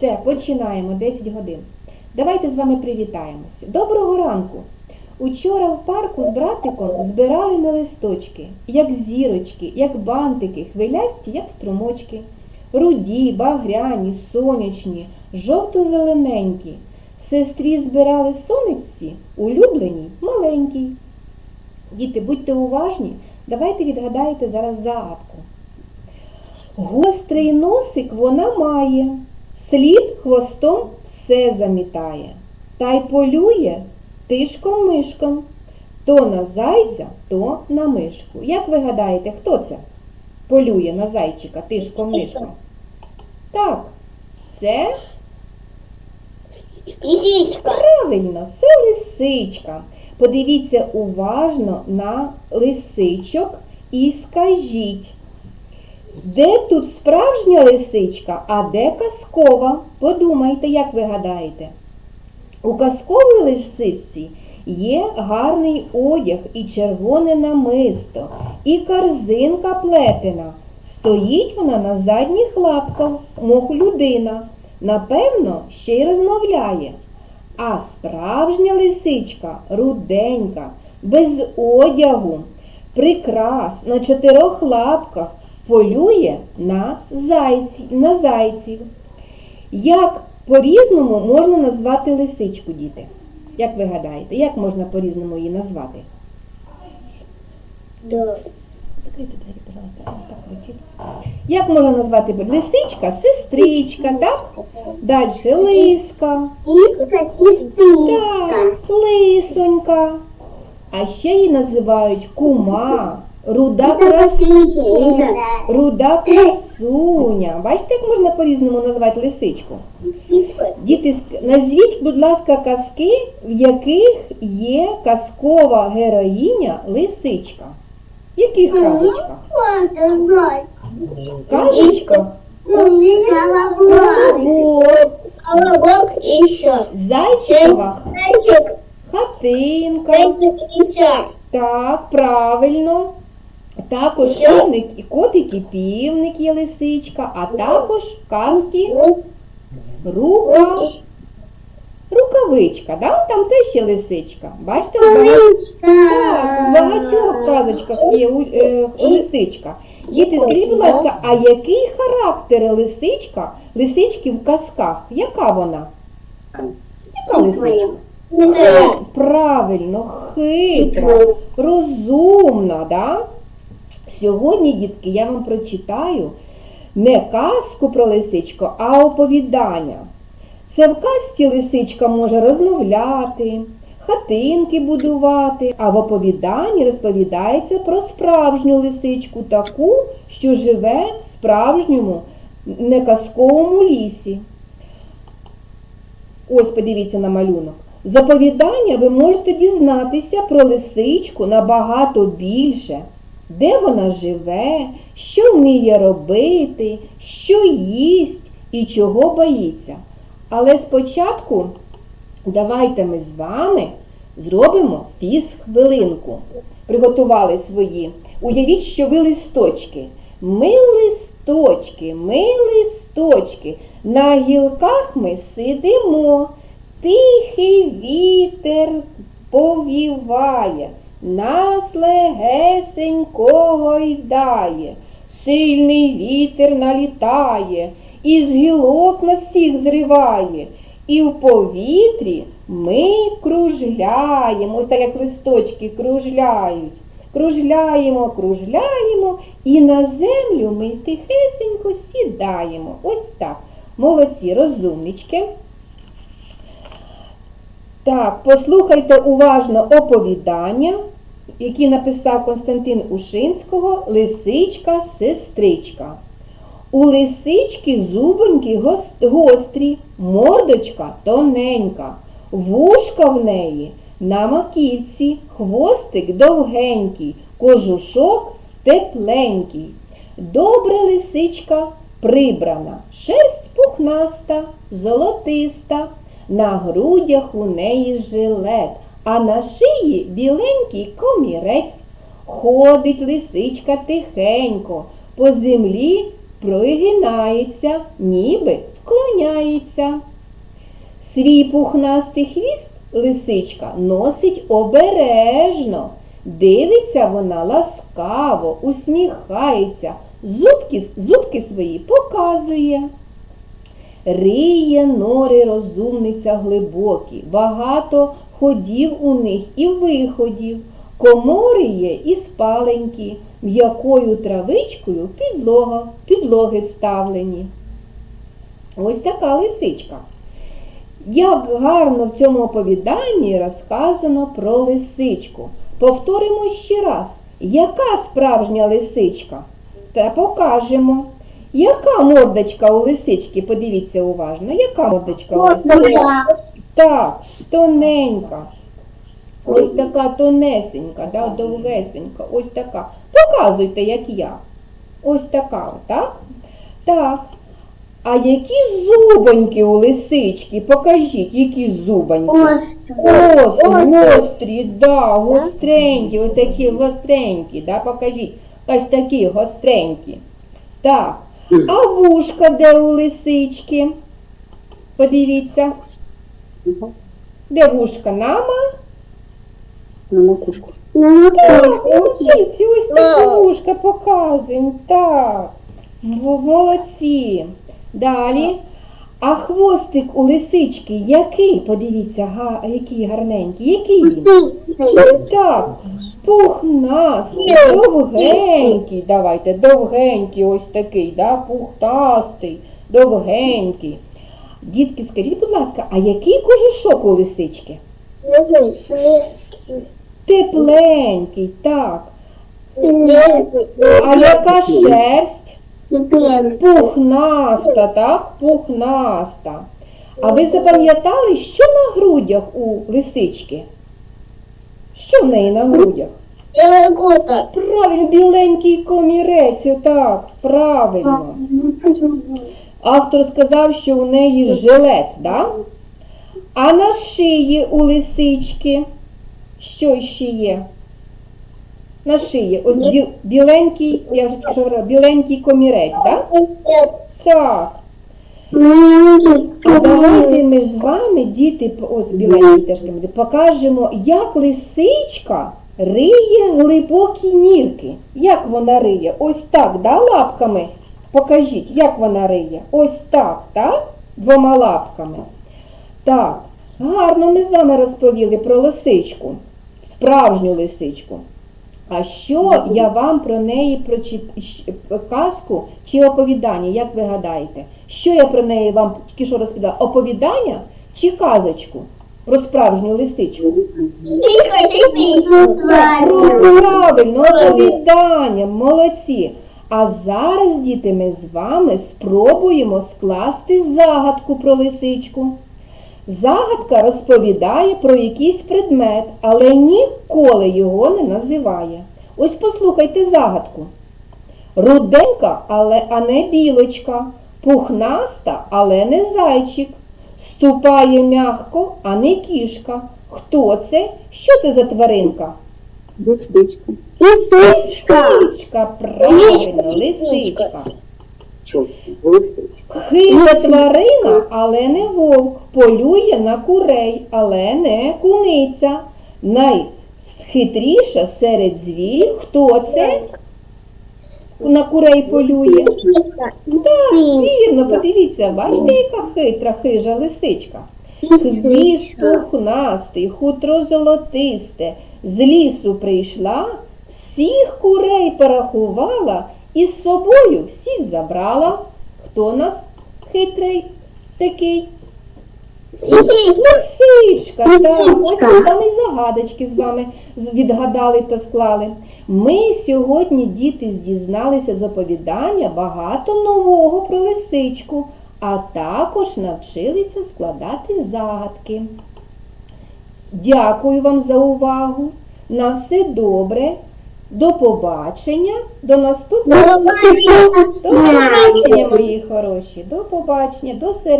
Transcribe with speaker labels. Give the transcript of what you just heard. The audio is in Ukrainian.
Speaker 1: Все, починаємо 10 годин. Давайте з вами привітаємося. Доброго ранку! Учора в парку з братиком збирали ми листочки, як зірочки, як бантики, хвилясті, як струмочки. Руді, багряні, сонячні, жовто-зелененькі. Сестрі збирали сонечці, улюбленій, маленькій. Діти, будьте уважні, давайте відгадаєте зараз загадку. Гострий носик вона має, слід хвостом все замітає, та й полює тишком мишком, то на зайця, то на мишку. Як ви гадаєте, хто це полює на зайчика тишком мишком? Так, це
Speaker 2: Лисичка.
Speaker 1: правильно, це лисичка. Подивіться уважно на лисичок і скажіть, де тут справжня лисичка, а де казкова? Подумайте, як ви гадаєте. У казковій лисичці є гарний одяг і червоне намисто, і корзинка плетена. Стоїть вона на задніх лапках, мов людина. Напевно, ще й розмовляє. А справжня лисичка руденька, без одягу, прикрас на чотирьох лапках полює на, зайці, на зайців. Як по-різному можна назвати лисичку, діти? Як ви гадаєте, як можна по-різному її назвати?
Speaker 2: Да.
Speaker 1: Закрийте двері, пожалуйста, вона так кричить. Як можна назвати лисичка? Сестричка, так? Далі лиска.
Speaker 2: Сиска, сестричка.
Speaker 1: Так, лисонька. А ще її називають кума, руда красуня. Руда красуня. Бачите, як можна по-різному назвати лисичку? Діти, назвіть, будь ласка, казки, в яких є казкова героїня лисичка. В яких казочках? В казочках Колобок,
Speaker 2: Колобок еще.
Speaker 1: Зайчикова
Speaker 2: Зайчик,
Speaker 1: хатинка. Так, правильно. Також півник і котик, і півник є лисичка, а також казки рука, рукавичка, да? там теж є лисичка. Бачите, в багатьох, так, в багатьох казочках є е, лисичка. Діти, скажіть, будь ласка, а який характер лисичка, лисички в казках? Яка вона? Яка лисичка? Правильно, хитра, розумна, да? Сьогодні, дітки, я вам прочитаю не казку про лисичку, а оповідання. Це в казці лисичка може розмовляти, хатинки будувати, а в оповіданні розповідається про справжню лисичку, таку, що живе в справжньому неказковому лісі. Ось подивіться на малюнок. З оповідання ви можете дізнатися про лисичку набагато більше, де вона живе, що вміє робити, що їсть і чого боїться. Але спочатку давайте ми з вами зробимо фіз-хвилинку. Приготували свої. Уявіть, що ви листочки. Ми листочки, ми листочки. На гілках ми сидимо. Тихий вітер повіває, нас легесенько гойдає, сильний вітер налітає, із гілок нас всіх зриває, і в повітрі ми кружляємо, ось так як листочки кружляють. Кружляємо, кружляємо, і на землю ми тихесенько сідаємо. Ось так. Молодці, розумнички. Так, послухайте уважно оповідання, які написав Константин Ушинського Лисичка сестричка. У лисички зубоньки гострі, мордочка тоненька, вушка в неї на маківці, хвостик довгенький, кожушок тепленький. Добре лисичка прибрана, шерсть пухнаста, золотиста, на грудях у неї жилет, а на шиї біленький комірець. Ходить лисичка тихенько, по землі прогинається, ніби вклоняється. Свій пухнастий хвіст лисичка носить обережно. Дивиться вона ласкаво, усміхається, зубки, зубки свої показує. Риє нори розумниця глибокі, багато ходів у них і виходів, комори є і спаленькі, м'якою травичкою підлога, підлоги вставлені. Ось така лисичка. Як гарно в цьому оповіданні розказано про лисичку. Повторимо ще раз, яка справжня лисичка? Та покажемо. Яка мордочка у лисички? Подивіться уважно, яка мордочка у лисички? Так, тоненька. Ось така тонесенька, да, довгесенька, ось така. Показуйте, як я. Ось така, так? Так. А які зубоньки у лисички? Покажіть, які зубоньки. Гострі, гострі, да, гостренькі, ось такі гостренькі, да, покажіть. Ось такі гостренькі. Так. А вушка де у лисички? Подивіться. Де вушка? Нама?
Speaker 3: На макушку.
Speaker 1: Так, молодці, ось таке вушка показуємо. Так. Молодці. Далі. А хвостик у лисички який? Подивіться, га, який гарненький. Який він? Так, пухнастий, довгенький. Давайте, довгенький ось такий, да, пухнастий, довгенький. Дітки, скажіть, будь ласка, а який кожушок у лисички? Тепленький, так. А яка шерсть? Пухнаста, так? Пухнаста. А ви запам'ятали, що на грудях у лисички? Що в неї на грудях? Правильно, біленький комірець, так, правильно. Автор сказав, що у неї жилет, да? А на шиї у лисички що ще є? На шиї. Ось біл- біленький, я вже що говорила, біленький комірець, да? Так. А давайте ми з вами, діти, ось біленький теж комірець, покажемо, як лисичка риє глибокі нірки. Як вона риє? Ось так, да, лапками? Покажіть, як вона риє. Ось так, так? Двома лапками. Так, гарно ми з вами розповіли про лисичку, справжню лисичку. А що я вам про неї щ- казку чи оповідання, як ви гадаєте? Що я про неї вам тільки що розповідала? Оповідання чи казочку про справжню лисичку? Про правильно, оповідання, молодці. А зараз, діти, ми з вами спробуємо скласти загадку про лисичку. Загадка розповідає про якийсь предмет, але ніколи його не називає. Ось послухайте загадку. Руденька, але а не білочка, пухнаста, але не зайчик. Ступає м'ягко, а не кішка. Хто це? Що це за тваринка?
Speaker 3: Лисичка.
Speaker 1: Лисичка, правильно, лисичка.
Speaker 3: Лисичка.
Speaker 1: Хижа тварина, але не вовк. Полює на курей, але не куниця. Найхитріша серед звірів. Хто це? На курей полює. Так, вірно, подивіться, бачите, яка хитра хижа лисичка. Хвіст пухнастий, хутро золотисте, з лісу прийшла, всіх курей порахувала і з собою всіх забрала. Хто нас хитрий такий? Лисичка, так, ось ми там і загадочки з вами відгадали та склали. Ми сьогодні, діти, дізналися з оповідання багато нового про лисичку, а також навчилися складати загадки. Дякую вам за увагу. На все добре. До побачення. До наступного. До побачення, мої хороші. До побачення, до серед.